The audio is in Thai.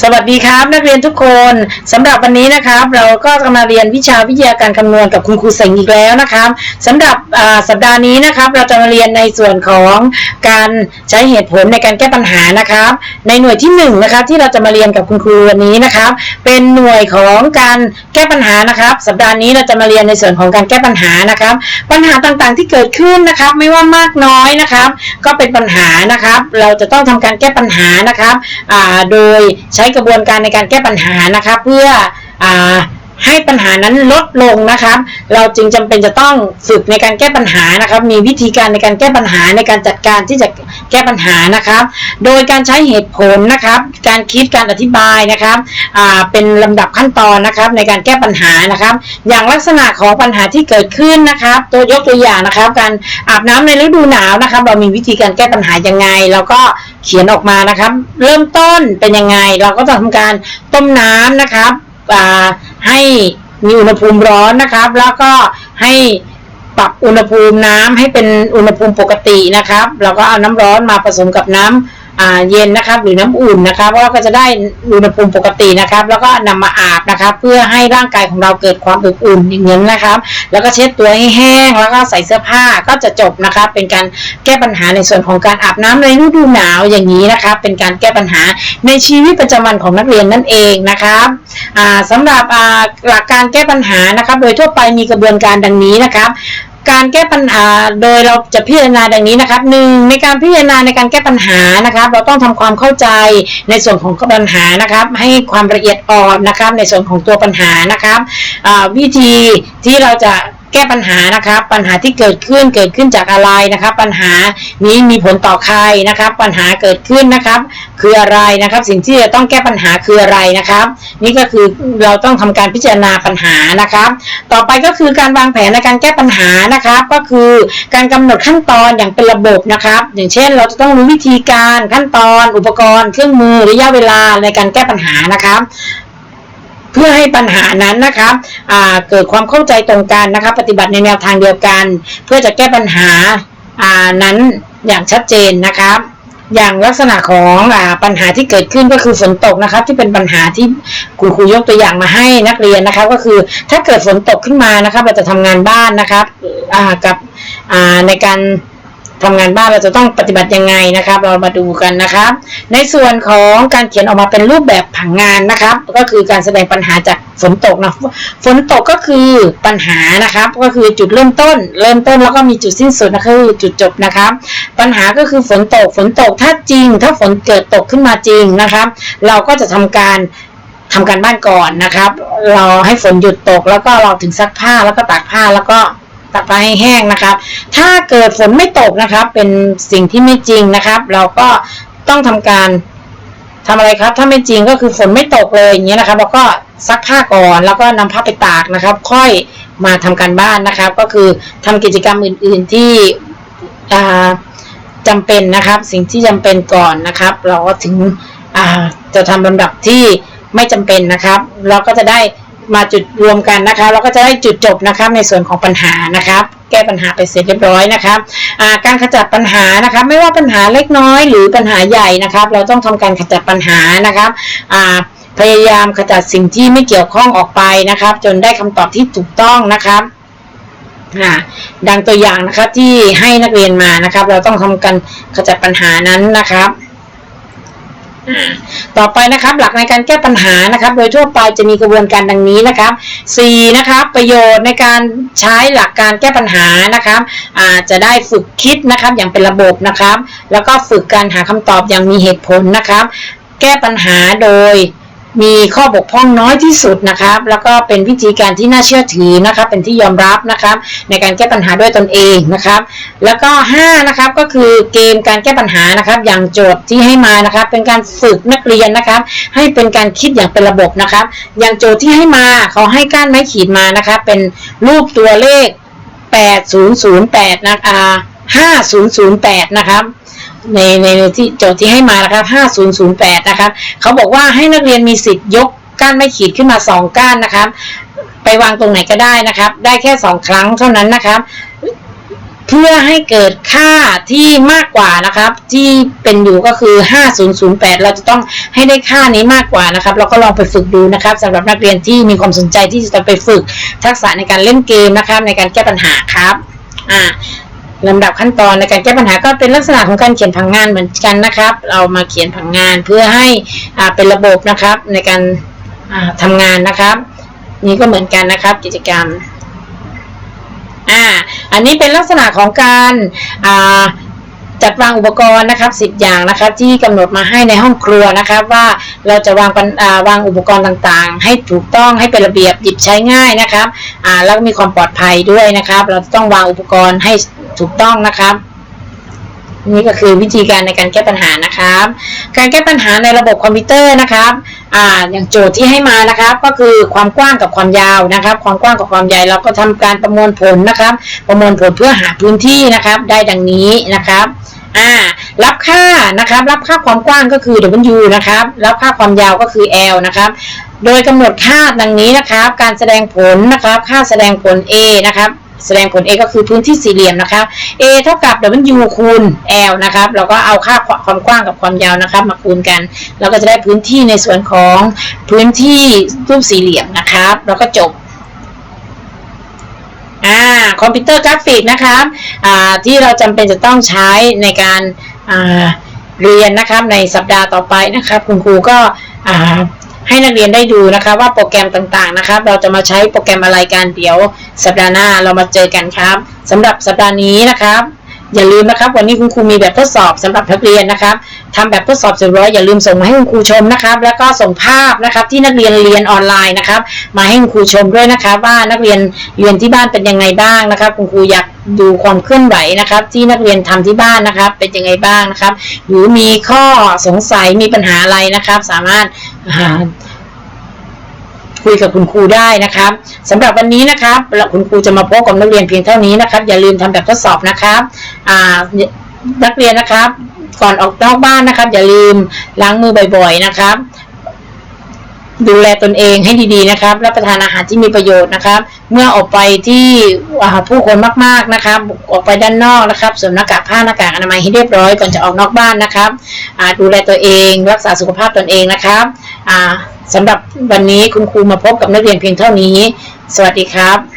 สวัสดีครับ นักเรียนทุกคนสำหรับวันนี้นะครับ เราก็จะมาเรียนวิชาวิทยาการคำนวณกับคุณครูเสงอีกแล้วนะครับสำหรับอ่าสัปดาห์นี้นะครับ เราจะมาเรียนในส่วนของการใช้เหตุผลในการแก้ปัญหานะครับ ในหน่วยที่หนึ่งนะครับที่เราจะมาเรียนกับคุณครูวันนี้นะครับ เป็นหน่วยของการแก้ปัญหานะครับ สัปดาห์นี้เราจะมาเรียนในส่วนของการแก้ปัญหานะครับ ปัญหาต่างๆที่เกิดขึ้นนะครับ ไม่ว่ามากน้อยนะครับ ก็เป็นปัญหานะครับ เราจะต้องทำการแก้ปัญหานะครับอ่าโดยใช้ช้กระบวนการในการแก้ปัญหานะครับเพื่ออาให้ปัญหานั้นลดลงนะครับ เราจึงจำเป็นจะต้องฝึกในการแก้ปัญหานะครับ มีวิธีการในการแก้ปัญหาในการจัดการที่จะแก้ปัญหานะครับ โดยการใช้เหตุผลนะครับ การคิดการอธิบายนะครับเป็นลำดับขั้นตอนนะครับในการแก้ปัญหานะครับ อย่างลักษณะของปัญหาที่เกิดขึ้นนะครับ ตัวยกตัวอย่างนะครับ การอาบน้ำในฤดูหนาวนะครับ เรามีวิธีการแก้ปัญหายังไงเราก็ เขียนออกมานะครับ เริ่มต้นเป็นยังไง เราก็จะทำการต้มน้ำนะครับให้มีอุณหภูมิร้อนนะครับ แล้วก็ให้ปรับอุณหภูมิน้ำให้เป็นอุณหภูมิปกตินะครับ เราก็เอาน้ำร้อนมาผสมกับน้ำอ่า เย็นนะครับ หรือน้ำอุ่นนะครับแล้วก็จะได้อุณหภูมิปกตินะครับ แล้วก็นำมาอาบนะครับ เพื่อให้ร่างกายของเราเกิดความอบอุ่นอย่างนี้นะครับ แล้วก็เช็ดตัวให้แห้งแล้วก็ใส่เสื้อผ้าก็จะจบนะครับ เป็นการแก้ปัญหาในส่วนของการอาบน้ำในฤดูหนาวอย่างนี้นะครับ เป็นการแก้ปัญหาในชีวิตประจำวันของนักเรียนนั่นเองนะครับอ่าสำหรับหลักการแก้ปัญหานะครับ โดยทั่วไปมีกระบวนการดังนี้นะครับ การแก้ปัญหาโดยเราจะพิจารณาดังนี้นะครับหนึ่งในการพิจารณาในการแก้ปัญหานะครับ เราต้องทำความเข้าใจในส่วนของปัญหานะครับ ให้ความละเอียดอ่อนนะครับ ในส่วนของตัวปัญหานะครับวิธีที่เราจะ แก้ปัญหานะครับปัญหาที่เกิดขึ้นเกิดขึ้นจากอะไรนะครับ ปัญหานี้มีผลต่อใครนะครับ ปัญหาเกิดขึ้นนะครับ คืออะไรนะครับ สิ่งที่จะต้องแก้ปัญหาคืออะไรนะครับ นี่ก็คือเราต้องทำการพิจารณาปัญหานะครับ ต่อไปก็คือการวางแผนในการแก้ปัญหานะครับ ก็คือการกำหนดขั้นตอนอย่างเป็นระบบนะครับ อย่างเช่น เราจะต้องรู้วิธีการขั้นตอน อุปกรณ์ เครื่องมือระยะเวลาในการแก้ปัญหานะครับ เพื่อให้ปัญหานั้นนะครับเกิดความเข้าใจตรงกันนะครับปฏิบัติในแนวทางเดียวกัน เพื่อจะแก้ปัญหานั้นอย่างชัดเจนนะครับอย่างลักษณะของอปัญหาที่เกิดขึ้นก็คือฝนตกนะครับ ที่เป็นปัญหาที่คุณครูยกตัวอย่างมาให้นักเรียนนะครับ ก็คือถ้าเกิดฝนตกขึ้นมานะครับ เราจะทำงานบ้านนะครับกับในการ ทำงานบ้านเราจะต้องปฏิบัติยังไงนะครับ เรามาดูกันนะครับ ในส่วนของการเขียนออกมาเป็นรูปแบบผังงานนะครับ ก็คือการแสดงปัญหาจากฝนตกนะฝนตกก็คือปัญหานะครับ ก็คือจุดเริ่มต้น เริ่มต้นแล้วก็มีจุดสิ้นสุดนะคือจุดจบนะครับ ปัญหาก็คือฝนตกฝนตกถ้าจริง ถ้าฝนเกิดตกขึ้นมาจริงนะครับ เราก็จะทำการทำการบ้านก่อนนะครับ เราให้ฝนหยุดตกแล้วก็เราถึงซักผ้าแล้วก็ตากผ้าแล้วก็ ตากผ้าให้แห้งนะครับ ถ้าเกิดฝนไม่ตกนะครับ เป็นสิ่งที่ไม่จริงนะครับ เราก็ต้องทำการทำอะไรครับ ถ้าไม่จริงก็คือฝนไม่ตกเลยอย่างเงี้ยนะครับเราก็ซักผ้าก่อนแล้วก็นำผ้าไปตากนะครับ ค่อยมาทำการบ้านนะครับ ก็คือทำกิจกรรมอื่น ๆที่อ่าจำเป็นนะครับ สิ่งที่จำเป็นก่อนนะครับ เราก็ถึงจะทำลำดับที่ไม่จำเป็นนะครับ เราก็จะได้ มาจุดรวมกันนะคะเราก็จะได้จุดจบนะครับในส่วนของปัญหานะครับแก้ปัญหาไปเสร็จเรียบร้อยนะครับการขจัดปัญหานะครับไม่ว่าปัญหาเล็กน้อยหรือปัญหาใหญ่นะครับ เราต้องทำการขจัดปัญหานะครับพยายามขจัดสิ่งที่ไม่เกี่ยวข้องออกไปนะครับ จนได้คำตอบที่ถูกต้องนะครับดังตัวอย่างนะครับที่ให้นักเรียนมานะครับ เราต้องทำการขจัดปัญหานั้นนะครับ ต่อไปนะครับหลักในการแก้ปัญหานะครับ โดยทั่วไปจะมีกระบวนการดังนี้นะครับ 4. นะครับประโยชน์ในการใช้หลักการแก้ปัญหานะครับอาจจะได้ฝึกคิดนะครับอย่างเป็นระบบนะครับ แล้วก็ฝึกการหาคำตอบอย่างมีเหตุผลนะครับ แก้ปัญหาโดย มีข้อบกพร่องน้อยที่สุดนะครับ แล้วก็เป็นวิธีการที่น่าเชื่อถือนะครับ เป็นที่ยอมรับนะครับ ในการแก้ปัญหาด้วยตนเองนะครับ แล้วก็5นะครับก็คือเกมการแก้ปัญหานะครับ อย่างโจทย์ที่ให้มานะครับ เป็นการฝึกนักเรียนนะครับ ให้เป็นการคิดอย่างเป็นระบบนะครับ อย่างโจทย์ที่ให้มาเขาให้ก้านไม้ขีดมานะครับ เป็นรูปตัวเลข 8008นะคะ5008 นะครับ ในในในที่โจทย์ที่ให้มานะครับ5008นะครับเขาบอกว่าให้นักเรียนมีสิทธิ์ยกก้านไม้ขีดขึ้นมา 2 ก้านนะครับ ไปวางตรงไหนก็ได้นะครับ ได้แค่ 2 ครั้งเท่านั้นนะครับ เพื่อให้เกิดค่าที่มากกว่านะครับ ที่เป็นอยู่ก็คือ 5008 เราจะต้องให้ได้ค่านี้มากกว่านะครับเราก็ลองไปฝึกดูนะครับสำหรับนักเรียนที่มีความสนใจที่จะไปฝึกทักษะในการเล่นเกมนะครับ ในการแก้ปัญหาครับอ่า ลำดับขั้นตอนในการแก้ปัญหาก็เป็นลักษณะของการเขียนผังงานเหมือนกันนะครับ เรามาเขียนผังงานเพื่อให้อ่าเป็นระบบนะครับในการอ่าทำงานนะครับ นี่ก็เหมือนกันนะครับกิจกรรมอ่าอันนี้เป็นลักษณะของการอ่าจัดวางอุปกรณ์นะครับสิบอย่างนะครับที่กำหนดมาให้ในห้องครัวนะครับว่าเราจะวางอ่าวางอุปกรณ์ต่างๆ ให้ถูกต้องให้เป็นระเบียบหยิบใช้ง่ายนะครับอ่าแล้วก็มีความปลอดภัยด้วยนะครับ เราจะต้องวางอุปกรณ์ให้ ถูกต้องนะครับนี่ก็คือวิธีการในการแก้ปัญหานะครับ การแก้ปัญหาในระบบคอมพิวเตอร์นะครับอ่าอย่างโจทย์ที่ให้มานะครับ ก็คือความกว้างกับความยาวนะครับ ความกว้างกับความใหญ่เราก็ทำการประมวลผลนะครับ ประมวลผลเพื่อหาพื้นที่นะครับ ได้ดังนี้นะครับอ่ารับค่านะครับ รับค่าความกว้างก็คือ W นะครับ รับค่าความยาวก็คือ L นะครับโดยกำหนดค่าดังนี้นะครับ การแสดงผลนะครับ ค่าแสดงผล A นะครับ แสดงผล A ก็คือพื้นที่สี่เหลี่ยมนะครับ A เท่ากับ W คูณ L นะครับ เราก็เอาค่าความกว้างกับความยาวนะครับ มาคูณกัน เราก็จะได้พื้นที่ในส่วนของพื้นที่รูปสี่เหลี่ยมนะครับแล้วก็จบอ่าคอมพิวเตอร์กราฟิกนะครับอ่าที่เราจำเป็นจะต้องใช้ในการอ่าเรียนนะครับในสัปดาห์ต่อไปนะครับ คุณครูก็อ่า ให้นักเรียนได้ดูนะคะว่าโปรแกรมต่างๆนะครับ เราจะมาใช้โปรแกรมอะไรกันเดี๋ยว สัปดาห์หน้าเรามาเจอกันครับสำหรับสัปดาห์นี้นะครับ อย่าลืมนะครับ วันนี้คุณครูมีแบบทดสอบสำหรับนักเรียนนะครับทำแบบทดสอบเสร็จแล้วอย่าลืมส่งมาให้คุณครูชมนะครับ แล้วก็ส่งภาพนะครับที่นักเรียนเรียนออนไลน์นะครับ มาให้คุณครูชมด้วยนะครับ ว่านักเรียนเรียนที่บ้านเป็นยังไงบ้างนะครับ คุณครูอยาก ดูความเคลื่อนไหวนะครับ ที่นักเรียนทำที่บ้านนะครับ เป็นยังไงบ้างนะครับ หรือมีข้อสงสัยมีปัญหาอะไรนะครับ สามารถอ่าคุยกับคุณครูได้นะครับสำหรับวันนี้นะครับเราคุณครูจะมาพบกับนักเรียนเพียงเท่านี้นะครับ อย่าลืมทำแบบทดสอบนะครับอ่านักเรียนนะครับ ก่อนออกนอกบ้านนะครับ อย่าลืมล้างมือบ่อย ๆ นะครับ ดูแลตนเองให้ดีๆนะครับ รับประทานอาหารที่มีประโยชน์นะครับ เมื่อออกไปที่ผู้คนมากๆนะครับ ออกไปด้านนอกนะครับสวมหน้ากากผ้าหน้ากากอนามัยให้เรียบร้อยก่อนจะออกนอกบ้านนะครับดูแลตัวเอง รักษาสุขภาพตนเองนะครับอ่าสำหรับวันนี้คุณครูมาพบกับนักเรียนเพียงเท่านี้ สวัสดีครับ